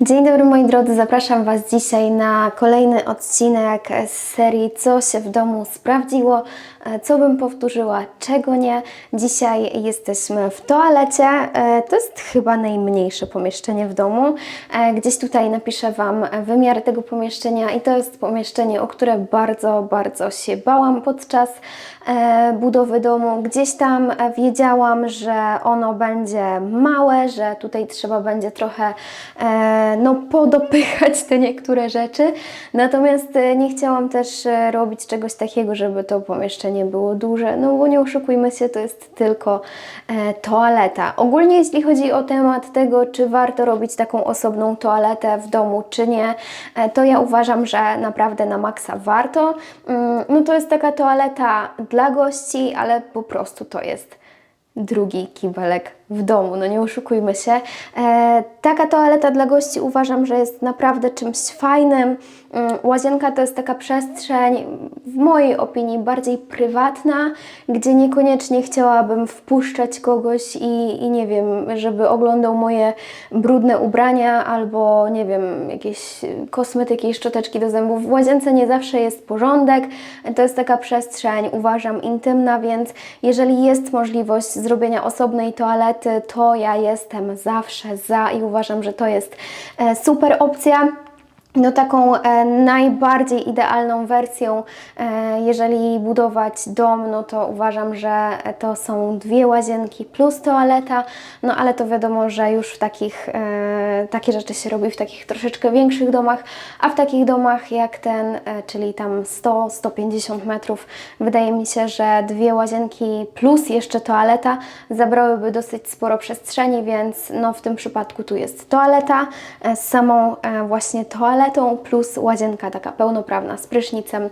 Dzień dobry moi drodzy, zapraszam Was dzisiaj na kolejny odcinek z serii Co się w domu sprawdziło, co bym powtórzyła, czego nie. Dzisiaj jesteśmy w toalecie, E, to jest chyba najmniejsze pomieszczenie w domu. E, Gdzieś tutaj napiszę Wam wymiar tego pomieszczenia i to jest pomieszczenie, o które bardzo, bardzo się bałam podczas e, budowy domu. Gdzieś tam wiedziałam, że ono będzie małe, że tutaj trzeba będzie trochę no, podopychać te niektóre rzeczy. Natomiast e, nie chciałam też e, robić czegoś takiego, żeby to pomieszczenie było duże, no bo nie oszukujmy się, to jest tylko e, toaleta. Ogólnie jeśli chodzi o temat tego, czy warto robić taką osobną toaletę w domu, czy nie, to ja uważam, że naprawdę na maksa warto. Mm, No to jest taka toaleta dla gości, ale po prostu to jest drugi kibelek w domu, no nie oszukujmy się. E, taka toaleta dla gości uważam, że jest naprawdę czymś fajnym. Mm, Łazienka to jest taka przestrzeń, w mojej opinii, bardziej prywatna, gdzie niekoniecznie chciałabym wpuszczać kogoś i, i nie wiem, żeby oglądał moje brudne ubrania albo nie wiem, jakieś kosmetyki, szczoteczki do zębów. W łazience nie zawsze jest porządek. To jest taka przestrzeń, uważam, intymna, więc jeżeli jest możliwość zrobienia osobnej toalety, to ja jestem zawsze za i uważam, że to jest e, super opcja. No taką e, najbardziej idealną wersją, e, jeżeli budować dom, no to uważam, że to są dwie łazienki plus toaleta, no ale to wiadomo, że już w takich, e, takie rzeczy się robi w takich troszeczkę większych domach, a w takich domach jak ten, czyli tam 100-150 metrów, wydaje mi się, że dwie łazienki plus jeszcze toaleta zabrałyby dosyć sporo przestrzeni, więc no w tym przypadku tu jest toaleta z samą właśnie toaletą plus łazienka taka pełnoprawna z prysznicem e,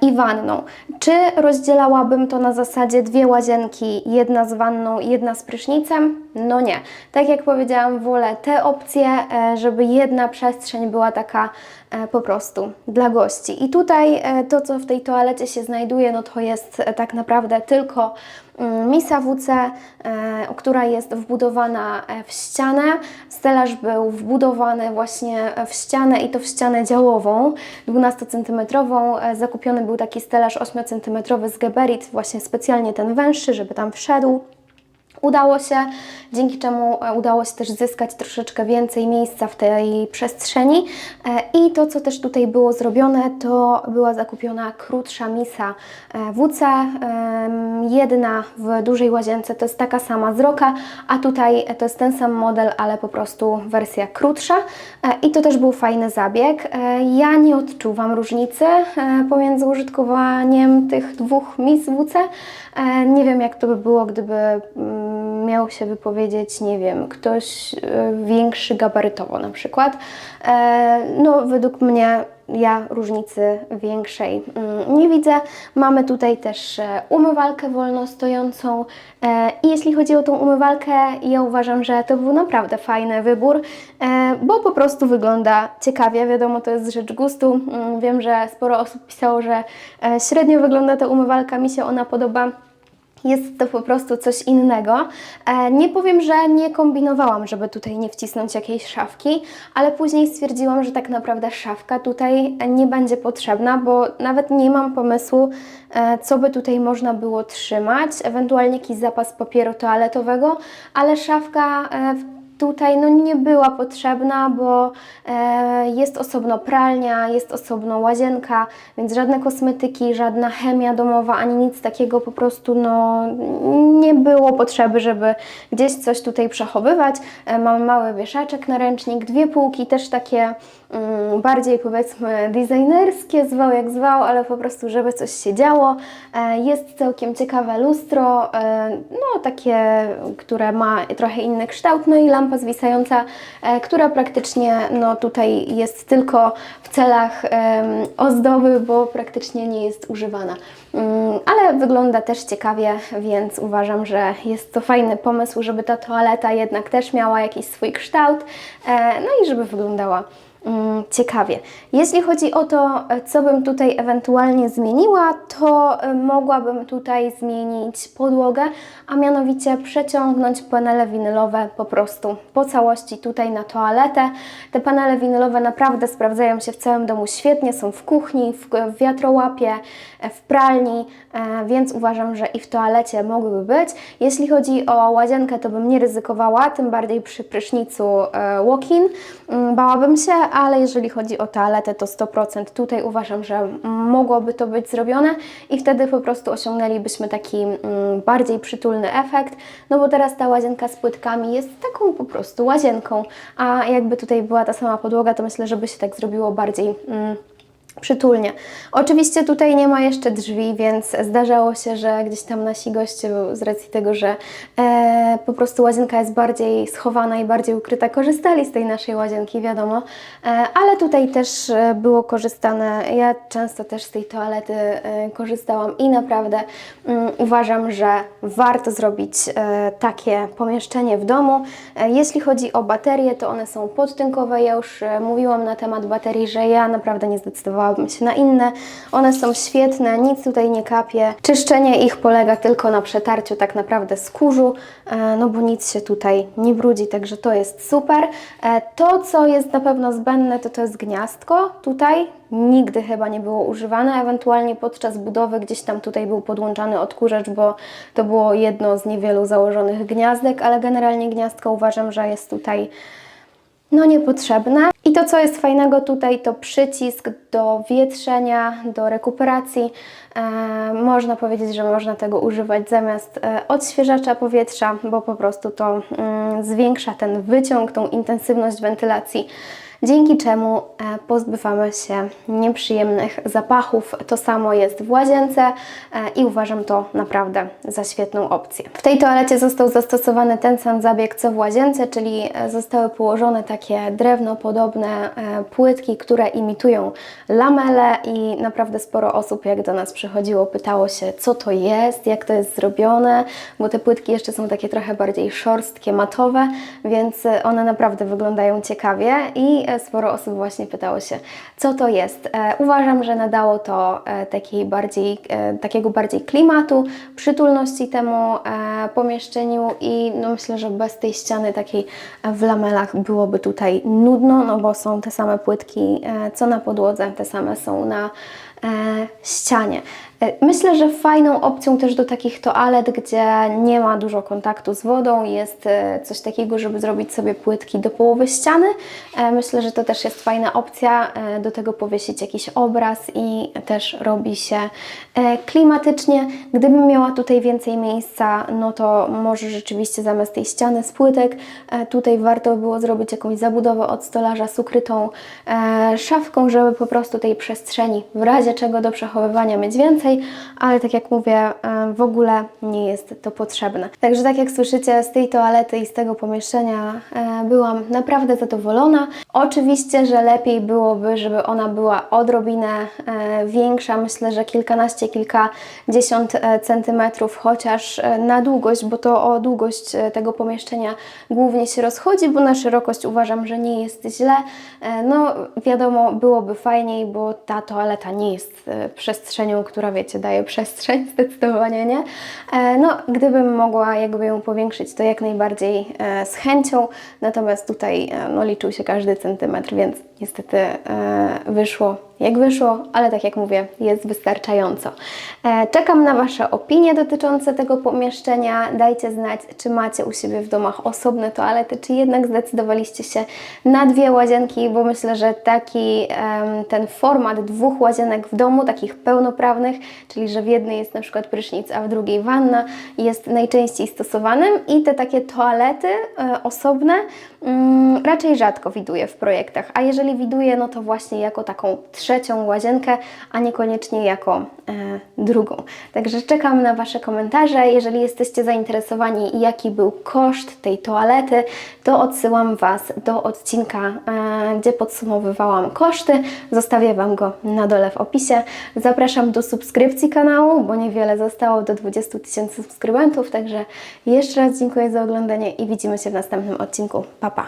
i wanną. Czy rozdzielałabym to na zasadzie dwie łazienki, jedna z wanną, jedna z prysznicem? No nie. Tak jak powiedziałam, wolę te opcje, e, żeby jedna przestrzeń była taka e, po prostu dla gości. I tutaj to, co w tej toalecie się znajduje, no to jest tak naprawdę tylko misa WC, e, która jest wbudowana e, w ścianę. Stelaż był wbudowany właśnie w ścianę i to w ścianę działową, 12 cm. Zakupiony był taki stelaż 8 cm z Geberit, właśnie specjalnie ten węższy, żeby tam wszedł. Udało się, dzięki czemu e, udało się też zyskać troszeczkę więcej miejsca w tej przestrzeni. E, I to, co też tutaj było zrobione, to była zakupiona krótsza misa e, WC. Jedna w dużej łazience to jest taka sama z Roka, a tutaj to jest ten sam model, ale po prostu wersja krótsza. I to też był fajny zabieg. Ja nie odczuwam różnicy pomiędzy użytkowaniem tych dwóch mis WC. Nie wiem, jak to by było, gdyby mm, miał się wypowiedzieć, nie wiem, ktoś e, większy gabarytowo na przykład. E, No, według mnie ja różnicy większej mm, nie widzę. Mamy tutaj też e, umywalkę wolno stojącą e, i jeśli chodzi o tą umywalkę, ja uważam, że to był naprawdę fajny wybór, bo po prostu wygląda ciekawie. Wiadomo, to jest rzecz gustu. Mm, Wiem, że sporo osób pisało, że średnio wygląda ta umywalka, mi się ona podoba. Jest to po prostu coś innego. E, Nie powiem, że nie kombinowałam, żeby tutaj nie wcisnąć jakiejś szafki, ale później stwierdziłam, że tak naprawdę szafka tutaj nie będzie potrzebna, bo nawet nie mam pomysłu, e, co by tutaj można było trzymać, ewentualnie jakiś zapas papieru toaletowego, ale szafka e, tutaj no, nie była potrzebna, bo e, jest osobno pralnia, jest osobno łazienka, więc żadne kosmetyki, żadna chemia domowa, ani nic takiego po prostu no, nie było potrzeby, żeby gdzieś coś tutaj przechowywać. E, mamy mały wieszaczek na ręcznik, dwie półki, też takie mm, bardziej powiedzmy designerskie, zwał jak zwał, ale po prostu, żeby coś się działo. E, jest całkiem ciekawe lustro, e, no takie, które ma trochę inny kształt, no i lampa zwisająca, e, która praktycznie no tutaj jest tylko w celach ozdoby, bo praktycznie nie jest używana. Mm, ale wygląda też ciekawie, więc uważam, że jest to fajny pomysł, żeby ta toaleta jednak też miała jakiś swój kształt, e, no i żeby wyglądała ciekawie. Jeśli chodzi o to, co bym tutaj ewentualnie zmieniła, to e, mogłabym tutaj zmienić podłogę, a mianowicie przeciągnąć panele winylowe po prostu po całości tutaj na toaletę. Te panele winylowe naprawdę sprawdzają się w całym domu świetnie, są w kuchni, w, w wiatrołapie, e, w pralni, e, więc uważam, że i w toalecie mogłyby być. Jeśli chodzi o łazienkę, to bym nie ryzykowała, tym bardziej przy prysznicu e, walk-in. Mm, Bałabym się, ale jeżeli chodzi o toaletę, to 100% tutaj uważam, że mogłoby to być zrobione i wtedy po prostu osiągnęlibyśmy taki mm, bardziej przytulny efekt, no bo teraz ta łazienka z płytkami jest taką po prostu łazienką, a jakby tutaj była ta sama podłoga, to myślę, że by się tak zrobiło bardziej. Mm, przytulnie. Oczywiście tutaj nie ma jeszcze drzwi, więc zdarzało się, że gdzieś tam nasi goście, z racji tego, że e, po prostu łazienka jest bardziej schowana i bardziej ukryta, korzystali z tej naszej łazienki, wiadomo, e, ale tutaj też e, było korzystane, ja często też z tej toalety e, korzystałam i naprawdę mm, uważam, że warto zrobić e, takie pomieszczenie w domu. E, jeśli chodzi o baterie, to one są podtynkowe, ja już e, mówiłam na temat baterii, że ja naprawdę nie zdecydowałabym się na inne. One są świetne, nic tutaj nie kapie. Czyszczenie ich polega tylko na przetarciu tak naprawdę z kurzu, e, no bo nic się tutaj nie brudzi, także to jest super. E, To, co jest na pewno zbędne, to to jest gniazdko tutaj. Nigdy chyba nie było używane, ewentualnie podczas budowy gdzieś tam tutaj był podłączany odkurzacz, bo to było jedno z niewielu założonych gniazdek, ale generalnie gniazdko uważam, że jest tutaj no niepotrzebne. I to, co jest fajnego tutaj, to przycisk do wietrzenia, do rekuperacji. E, można powiedzieć, że można tego używać zamiast e, odświeżacza powietrza, bo po prostu to mm, zwiększa ten wyciąg, tą intensywność wentylacji. Dzięki czemu e, pozbywamy się nieprzyjemnych zapachów. To samo jest w łazience e, i uważam to naprawdę za świetną opcję. W tej toalecie został zastosowany ten sam zabieg co w łazience, czyli e, zostały położone takie drewnopodobne płytki, które imitują lamele i naprawdę sporo osób jak do nas przychodziło pytało się co to jest, jak to jest zrobione, bo te płytki jeszcze są takie trochę bardziej szorstkie, matowe, więc one naprawdę wyglądają ciekawie i sporo osób właśnie pytało się co to jest. E, Uważam, że nadało to e, takiej bardziej, e, takiego bardziej klimatu, przytulności temu e, pomieszczeniu i no myślę, że bez tej ściany takiej e, w lamelach byłoby tutaj nudno, no bo są te same płytki e, co na podłodze, te same są na e, ścianie. E, Myślę, że fajną opcją też do takich toalet, gdzie nie ma dużo kontaktu z wodą, jest e, coś takiego, żeby zrobić sobie płytki do połowy ściany. E, Myślę, że to też jest fajna opcja. Do tego powiesić jakiś obraz i też robi się klimatycznie. Gdybym miała tutaj więcej miejsca, no to może rzeczywiście zamiast tej ściany z płytek, tutaj warto by było zrobić jakąś zabudowę od stolarza z ukrytą szafką, żeby po prostu tej przestrzeni w razie czego do przechowywania mieć więcej, ale tak jak mówię, e, w ogóle nie jest to potrzebne. Także tak jak słyszycie, z tej toalety i z tego pomieszczenia e, byłam naprawdę zadowolona. Oczywiście, że lepiej byłoby, żeby ona była odrobinę e, większa, myślę, że kilkanaście, kilkadziesiąt centymetrów, chociaż na długość, bo to o długość tego pomieszczenia głównie się rozchodzi, bo na szerokość uważam, że nie jest źle. No wiadomo, byłoby fajniej, bo ta toaleta nie jest przestrzenią, która wiecie, daje przestrzeń, zdecydowanie nie. E, No, gdybym mogła jakby ją powiększyć, to jak najbardziej e, z chęcią, natomiast tutaj e, no, liczył się każdy centymetr, więc niestety e, wyszło jak wyszło, ale tak jak mówię, jest wystarczająco. E, Czekam na Wasze opinie dotyczące tego pomieszczenia. Dajcie znać, czy macie u siebie w domach osobne toalety, czy jednak zdecydowaliście się na dwie łazienki, bo myślę, że taki ten format dwóch łazienek w domu, takich pełnoprawnych, czyli że w jednej jest na przykład prysznic, a w drugiej wanna, jest najczęściej stosowanym i te takie toalety e, osobne mm, raczej rzadko widuję w projektach, a jeżeli widuję, no to właśnie jako taką trzecią łazienkę, a niekoniecznie jako e, drugą. Także czekam na Wasze komentarze. Jeżeli jesteście zainteresowani, jaki był koszt tej toalety, to odsyłam Was do odcinka, e, gdzie podsumowywałam koszty. Zostawię Wam go na dole w opisie. Zapraszam do subskrypcji kanału, bo niewiele zostało do 20 tysięcy subskrybentów. Także jeszcze raz dziękuję za oglądanie i widzimy się w następnym odcinku. Pa, pa!